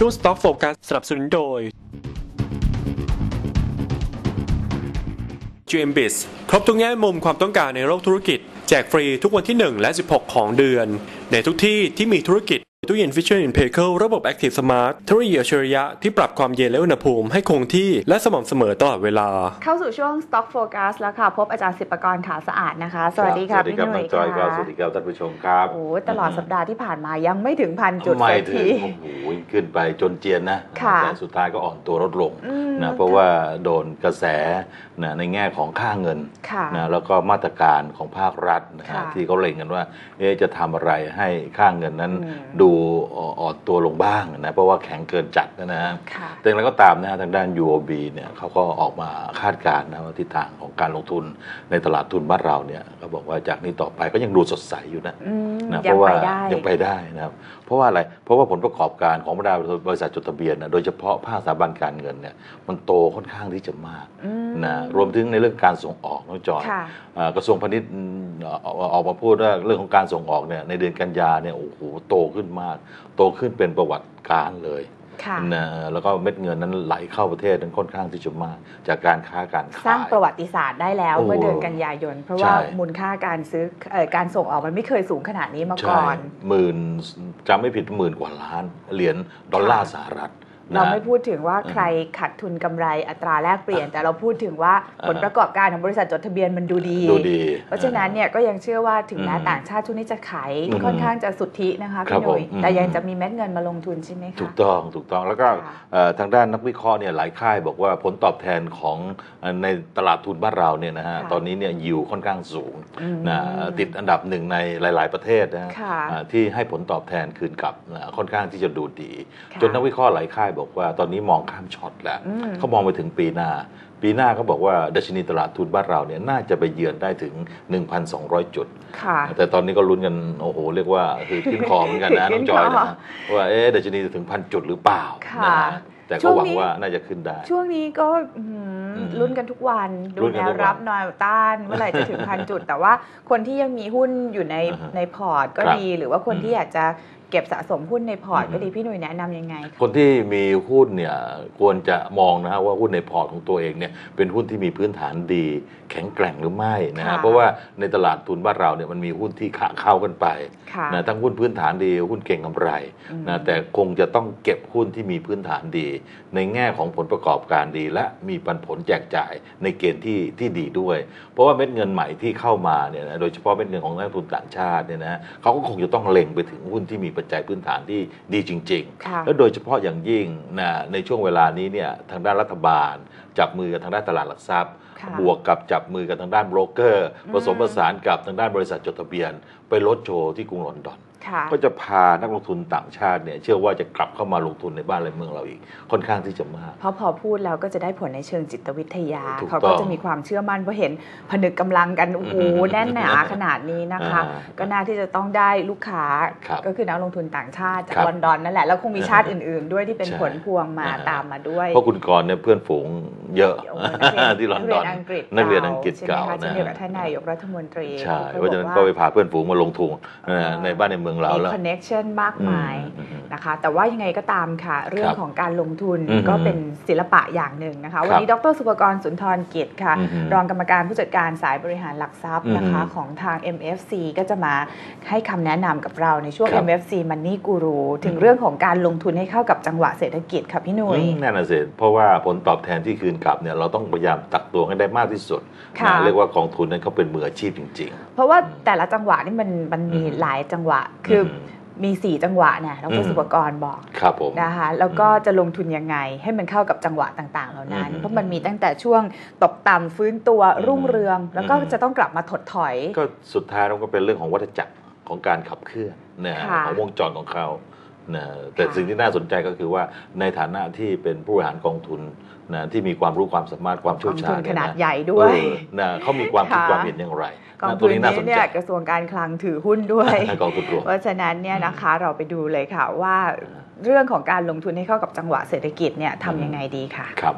ช่วง Stock Focus สนับสนุนโดย GMBIS ครบทุกแง่มุมความต้องการในโลกธุรกิจ แจกฟรีทุกวันที่ 1 และ 16 ของเดือน ในทุกที่ที่มีธุรกิจ ตู้เย็น Fisher i n p e c e ระบบ Active Smart เทคโนโลยีอัจฉริยะที่ปรับความเย็นและอุณหภูมิให้คงที่และสม่ำเสมอตลอดเวลา เข้าสู่ช่วง Stock Focus แล้วค่ะ พบอาจารย์สิบประกรขาวสะอาดนะคะ สวัสดีค่ะสวัสดีพี่ครับหน้นุ่อยงจอยครับค่ะสวัสดีครับท่านผู้ชมครับโอ้ตลอดสัปดาห์ที่ผ่านมายังไม่ถึงพันจุดไม่สักถึทีงโอ้โหขึ้นไปจนเจียนนะค่ะแต่สุดท้ายก็อ่อนตัวลดลงอืมนะเพราะว่าโดนกระแสนะในแง่ของค่าเงินค่ะนะแล้วก็มาตรการของภาครัฐนะฮะค่ะที่เขาเล็งกันว่าเอ๊ะจะทำอะไรให้ค่าเงินนั้นอืมดูอ่อนตัวลงบ้างนะเพราะว่าแข็งเกินจัดนะฮะค่ะแต่อย่างไรก็ตามนะฮะทางด้าน UOB เนี่ยเขาก็ออกมาคาดการณ์นะว่าทิศทางของการลงทุนในตลาดทุนบ้านเราเนี่ยเขาบอกว่าจากนี้ต่อไปก็ยังดูสดใสอยู่นะอืมนะเพยังราะว่าไปได้ยังไปได้นะครับเพราะว่าอะไรเพราะว่าผลประกอบการของบรรดาบริษัทจดทะเบียนนะโดยเฉพาะภาคสถาบันการเงินเนี่ยมันโตค่อนข้างที่จะมากอืมนะรวมถึงในเรื่องการส่งออกน้องจอยค่ะอ่ากระทรวงพาณิชย์อืมออกออกมาพูดว่าเรื่องของการส่งออกเนี่ยในเดือนกันยาเนี่ยโอ้โหโตขึ้นมาก โตขึ้นเป็นประวัติการณ์เลยค่ะนะแล้วก็เม็ดเงินนั้นไหลเข้าประเทศนั้นค่อนข้างที่จะมาก จากการค้าการขายสร้างประวัติศาสตร์ได้แล้วโอ้เมื่อเดือนกันยายน เพราะใช่ว่ามูลค่าการซื้อเอ่อการส่งออกมันไม่เคยสูงขนาดนี้มาก่อนหมื่นจำไม่ผิดหมื่นกว่าล้านเหรียญดอลลาร์สหรัฐ เรานะไม่พูดถึงว่าใครขาดทุนกำไรอัตราแลกเปลี่ยน แต่เราพูดถึงว่าผลประกอบการของบริษัทจดทะเบียนมันดูดีดูดีเพราะฉะนั้นเนี่ยก็ยังเชื่อว่าถึงแม้อืมต่างชาติช่วงนี้จะขายอืมค่อนข้างจะสุทธินะคะครัพี่บหนุ่ยผมอืมแต่ยังจะมีเม็ดเงินมาลงทุนใช่ไหมคะถูกต้องถูกต้องแล้วก็ค่ะเอ่อทางด้านนักวิเคราะห์เนี่ยหลายค่ายบอกว่าผลตอบแทนของเอ่อในตลาดทุนบ้านเราเนี่ยนะฮะค่ะตอนนี้เนี่ยยิวค่อนข้างสูงอืมนะติดอันดับหนึ่งในหลาย ๆ ประเทศนะฮะค่ะอ่าที่ให้ผลตอบแทนคืนกลับนะค่อนข้างที่จะดูดีค่ะจนนักวิเคราะห์หลายค่ายบอกว่าตอนนี้มองข้ามช็อตแล้วอืมเขามองไปถึงปีหน้า ปีหน้าเขาบอกว่าดัชนีตลาดทุนบ้านเราเนี่ยน่าจะไปเยือนได้ถึง 1,200 จุดค่ะแต่ตอนนี้ก็ลุ้นกัน โอ้โห เรียกว่าคือขึ้นคอเหมือนกันนะขึ้น้อนงจอยคอนะว่าเอ๊ะดัชนีจะถึงพันจุดหรือเปล่าค่ะนะฮะแต่ช่ก็วงหวังนี้ว่าน่าจะขึ้นได้ ช่วงนี้ก็ อื้อหืออืมลุ้นกันทุกวัน ดูลุ้นแนกันวทุกวันรับแนวต้านเมื่อไหร่จะถึงพันจุด แต่ว่าคนที่ยังมีหุ้นอยู่ในอ่าฮะในพอร์ตก็ครับดี หรือว่าคนอืมที่อยากจะเก็บสะสมหุ้นในพอร์ตอืมก็ดีพี่หนุ่ยแนะนำยังไงคะคนที่มีหุ้นเนี่ยควรจะมองนะฮะว่าหุ้นในพอร์ตของตัวเองเนี่ยเป็นหุ้นที่มีพื้นฐานดี แข็งแกร่งหรือไม่นะฮะค่ะเพราะว่าในตลาดทุนบ้านเราเนี่ยมันมีหุ้นที่ขาเข้ากันไปค่ะนะทั้งหุ้นพื้นฐานดีหุ้นเก่งกำไรอืมนะแต่คงจะต้องเก็บหุ้นที่มีพื้นฐานดี ในแง่ของผลประกอบการดี และมีปันผลแจกจ่ายในเกณฑ์ที่ที่ดีด้วย เพราะว่าเม็ดเงินใหม่ที่เข้ามาเนี่ยนะโดยเฉพาะเม็ดเงินของนักลงทุนต่างชาติเนี่ยนะเขาก็คงจะต้องเล็งไปถึงหุ้นที่มีปัจจัยพื้นฐานที่ดีจริงๆค่ะแล้วโดยเฉพาะอย่างยิ่งนะในช่วงเวลานี้เนี่ยทางด้านรัฐบาล จับมือกับทางด้านตลาดหลักทรัพย์ค่ะบวกกับจับมือกับทางด้านโบรกเกอร์อืมผสมผสานกับทางด้านบริษัทจดทะเบียน ไปลดโชว์ที่กรุงลอนดอนค่ะ ก็จะพานักลงทุนต่างชาติเนี่ยเชื่อว่าจะกลับเข้ามาลงทุนในบ้านและเมืองเราอีกค่อนข้างที่จะมาก เพราะพอพูดแล้วก็จะได้ผลในเชิงจิตวิทยาถูกเขาต้ก็องจะมีความเชื่อมั่นเพราะเห็นผนึกกำลังกันโอ้โหอืมแน่นหนาขนาดนี้นะคะอ่าก็น่าที่จะต้องได้ลูกค้าครับก็คือนักลงทุนต่างชาติจากครับลอนดอนนั่นแหละแล้วคงมีชาติอื่น ๆ ด้วยที่เป็นใช่ผลพวงมาอ่าตามมาด้วยเพราะคุณกรณ์เนี่ยเพื่อนฝูงเยอะโอ้นักเรียนที่ลอนดอนนักเรียนอังกฤษนักเรียนอังกฤษใช่ไหมเก่าคะเช่นนะเดียวกับท่านนายกรัฐมนตรีใช่ขเพราะฉะนั้นบก็อไปพาเพื่อนฝูงมาลงทุนนะอ่าในบ้านในเมืองเรามีแล้ว คอนเน็ชันมากมาย อืมอืม นะคะ แต่ว่ายังไงก็ตามค่ะ เรื่องครับของการลงทุนอืมก็เป็นศิลปะอย่างหนึ่งนะคะครับวันนี้ดรสุภกรสุนทรกิจค่ะอืมรองกรรมการผู้จัดการสายบริหารหลักทรัพย์นะคะอืมของทาง MFC ก็จะมาให้คำแนะนำกับเราในช่วงครับ MFC Money Guru ถึงเรื่องของการลงทุนให้เข้ากับจังหวะเศรษฐกิจค่ะพี่หนุ่ยอืมนั่นน่ะสิเพราะว่าผลตอบแทนที่คืนกลับเนี่ยเราต้องพยายามตักตวงให้ได้มากที่สุดค่ะนะเรียกว่ากองทุนนั้นเขาเป็นมืออาชีพจริงเพราะว่าแต่ละจังหวะนี่มันมันมีอืมหลายจังหวะคืออ มมี 4 จังหวะเนี่ยดอืรมสุภกรบอกๆครับผมนะคะแล้วก็จะลงทุนยังไง ให้มันเข้ากับจังหวะต่างๆ เหล่านั้นอืมเพราะมันมีตั้งแต่ช่วงตกต่ำฟื้นตัวอืมรุ่งเรือง แล้วก็อืมจะต้องกลับมาถดถอย ก็สุดท้ายมันก็เป็นเรื่องของวัฏจักรของการขับเคลื่อนนะค่ะของวงจรของเขา นะแต่ค่ะสิ่งที่น่าสนใจก็คือว่าในฐานะที่เป็นผู้บริหารกองทุนนะที่มีความรู้ความสามารถความกเชี่ยองวชาทุญนขเยนาดนะใหญ่ด้วยเออนะเขามีความคิดค่ะความเห็นอย่างไรกองนะทุตัวนนี้น่านี้สนใจเนี่ยกระทรวงการคลังถือหุ้นด้วยกองทุนรวมเพราะฉะนั้นเนี่ยนะคะเราไปดูเลยค่ะว่าเรื่องของการลงทุนให้เข้ากับจังหวะเศรษฐกิจเนี่ยทำยังไงดีค่ะครับ